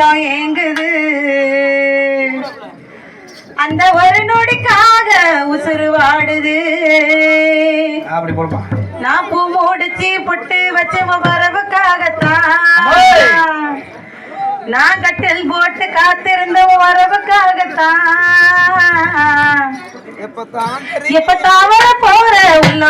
உள்ளம் ஏங்குது. அந்த ஒரு நொடிக்காக உசுறு வாடுது. நான் பூ முடிச்சு புட்டு வச்ச வரவுக்காகத்தான். நான் கட்டில் போட்டு காத்திருந்த வரவுக்காகத்தான். எப்ப வர போற உள்ள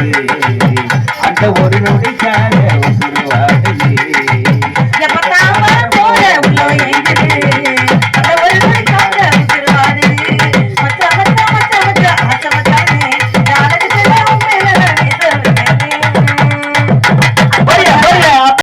அந்த ஒரு நொடி